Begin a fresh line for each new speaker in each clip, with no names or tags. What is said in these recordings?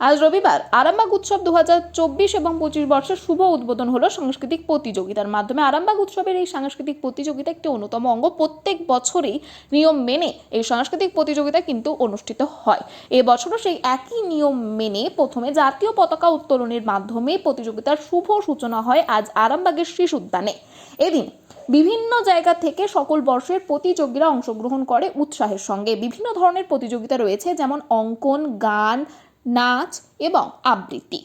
আজ রবিবার আরামবাগ উৎসব দু হাজার চব্বিশ এবং পঁচিশ বর্ষের শুভ উদ্বোধন হলো সাংস্কৃতিক প্রতিযোগিতার মাধ্যমে। আরামবাগ উৎসবের এই সাংস্কৃতিক প্রতিযোগিতা একটি অন্যতম অঙ্গ। প্রত্যেক বছরই নিয়ম মেনে এই সাংস্কৃতিক প্রতিযোগিতা কিন্তু অনুষ্ঠিত হয়। এবছরও সেই একই নিয়ম মেনে প্রথমে জাতীয় পতাকা উত্তোলনের মাধ্যমে প্রতিযোগিতার শুভ সূচনা হয় আজ আরামবাগের শিশু উদ্যানে। এদিন বিভিন্ন জায়গা থেকে সকল বর্ষের প্রতিযোগীরা অংশগ্রহণ করে উৎসাহের সঙ্গে। বিভিন্ন ধরনের প্রতিযোগিতা রয়েছে, যেমন অঙ্কন, গান নাচ এবং আবৃত্তি।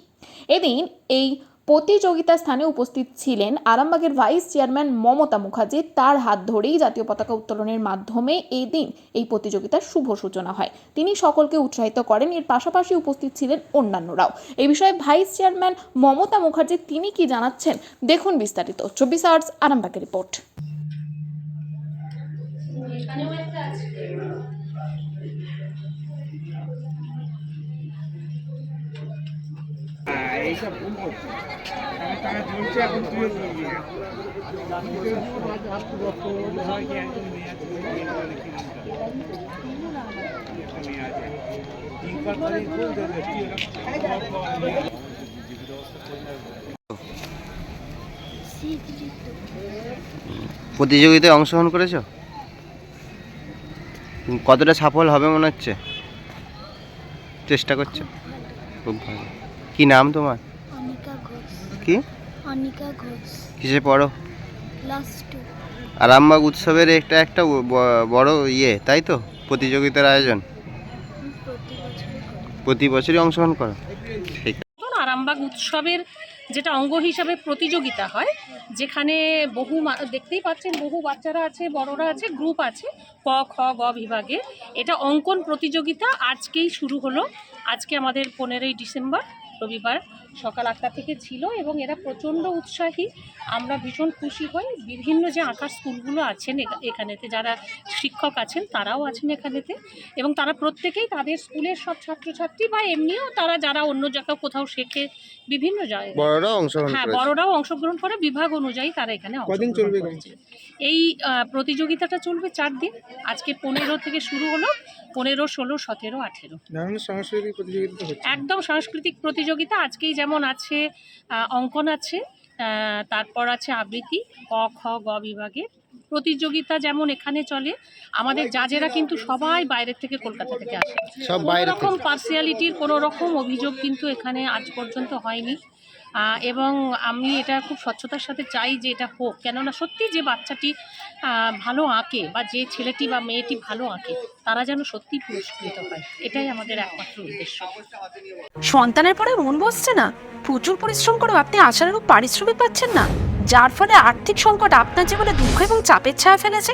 এদিন এই প্রতিযোগিতা স্থানে উপস্থিত ছিলেন আরামবাগের ভাইস চেয়ারম্যান মমতা মুখার্জি। তার হাত ধরেই জাতীয় পতাকা উত্তোলনের মাধ্যমে এই দিন এই প্রতিযোগিতার শুভ সূচনা হয়। তিনি সকলকে উৎসাহিত করেন। এর পাশাপাশি উপস্থিত ছিলেন অন্যান্যরাও। এই বিষয়ে ভাইস চেয়ারম্যান মমতা মুখার্জি তিনি কি জানাচ্ছেন? দেখুন বিস্তারিত। চব্বিশ আওয়ার্স আরামবাগের রিপোর্ট।
এইসব ভুল করছে। তারা ঝুলছে এখন তুইও ঝুলবি
প্রতিযোগিতায় অংশগ্রহণ করেছ? কতটা সফল হবে মনে হচ্ছে? চেষ্টা করছ? খুব ভালো। কি নাম তোমার?
অনিকা ঘোষ।
কি?
অনিকা ঘোষ।
কিসে পড়ো?
ক্লাস টু
আরামবাগ উৎসবের একটা একটা বড় ইয়ে তাই তো? প্রতিযোগিতার আয়োজন।
প্রতি
বছরই অংশগ্রহণ করো। ঠিক।
এখন আরামবাগ উৎসবের যেটা অঙ্গ হিসাবে প্রতিযোগিতা হয় যেখানে বহু দেখতেই পাচ্ছেন বহু বাচ্চারা আছে বড়রা আছে গ্রুপ আছে ক খ গ বিভাগে। এটা অঙ্কন প্রতিযোগিতা আজকেই শুরু হলো। আজকে আমাদের পনেরোই ডিসেম্বর। রবিবার সকাল আটটা থেকে ছিল এবং এরা প্রচণ্ড উৎসাহী। আমরা ভীষণ খুশি হই। বিভিন্ন যে আঁকার স্কুলগুলো আছেন এখানেতে যারা শিক্ষক আছেন তারাও আছেন এখানেতে এবং তারা প্রত্যেকেই তাদের স্কুলের সব ছাত্রছাত্রী বা এমনিও তারা যারা অন্য জায়গায় কোথাও শেখে বিভিন্ন জায়গায়
বড়রাও অংশগ্রহণ
হ্যাঁ বড়রাও অংশগ্রহণ করে বিভাগ অনুযায়ী তারা এখানে কদিন চলবে এই প্রতিযোগিতাটা চলবে চার দিন। আজকে পনেরো থেকে শুরু হলো পনেরো ষোলো সতেরো আঠেরো।
সাংস্কৃতিক প্রতিযোগিতা
একদম সাংস্কৃতিক প্রতিযোগিতা আজকেই যেমন আছে অঙ্কন আছে আহ, তারপর আছে আবৃত্তি ক খ গ বিভাগে প্রতিযোগিতা যেমন এখানে চলে আমাদের জাজেরা কিন্তু সবাই বাইরের থেকে কলকাতা থেকে আসে। কোনো রকম পার্সিয়ালিটির কোনো রকম অভিযোগ কিন্তু এখানে আজ পর্যন্ত হয়নি। এবং আমি এটা খুব স্বচ্ছতার সাথে চাই যে এটা হোক। কেননা সত্যি যে বাচ্চাটি ভালো আঁকে বা যে ছেলেটি বা মেয়েটি ভালো আঁকে, তারা যেন সত্যি পুরস্কৃত হয়। এটাই আমাদের একমাত্র উদ্দেশ্য।
সন্তানের পরে মন বসছে না। প্রচুর পরিশ্রম করেও আপনি আশানুরূপ পারিশ্রমিক পাচ্ছেন না। যার ফলে আর্থিক সংকট আপনার জীবনে দুঃখ এবং চাপের ছায়া ফেলেছে।